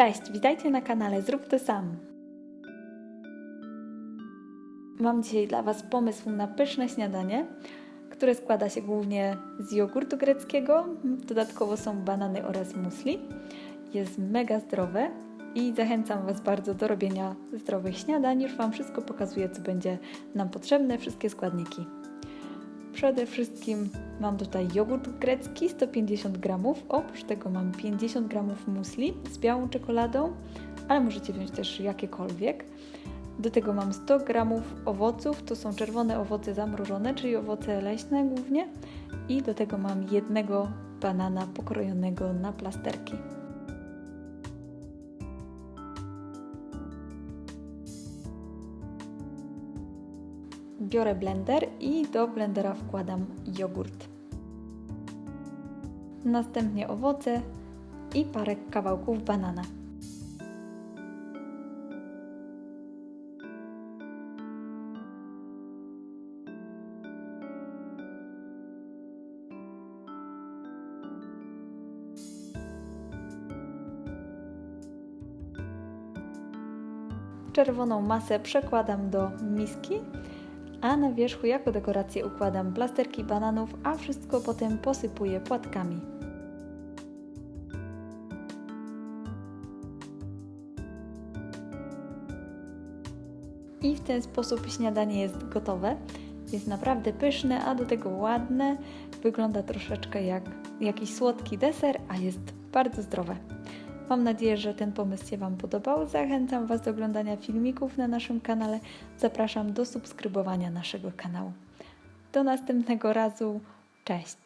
Cześć, witajcie na kanale Zrób to sam. Mam dzisiaj dla Was pomysł na pyszne śniadanie, które składa się głównie z jogurtu greckiego, dodatkowo są banany oraz musli. Jest mega zdrowe i zachęcam Was bardzo do robienia zdrowych śniadań. Już Wam wszystko pokazuję, co będzie nam potrzebne, wszystkie składniki. Przede wszystkim mam tutaj jogurt grecki 150 g, oprócz tego mam 50 g musli z białą czekoladą, ale możecie wziąć też jakiekolwiek. Do tego mam 100 g owoców, to są czerwone owoce zamrożone, czyli owoce leśne głównie. I do tego mam jednego banana pokrojonego na plasterki. Biorę blender i do blendera wkładam jogurt. Następnie owoce i parę kawałków banana. Czerwoną masę przekładam do miski a na wierzchu jako dekorację układam plasterki bananów, a wszystko potem posypuję płatkami. I w ten sposób śniadanie jest gotowe. Jest naprawdę pyszne, a do tego ładne. Wygląda troszeczkę jak jakiś słodki deser, a jest bardzo zdrowe. Mam nadzieję, że ten pomysł się Wam podobał. Zachęcam Was do oglądania filmików na naszym kanale. Zapraszam do subskrybowania naszego kanału. Do następnego razu. Cześć!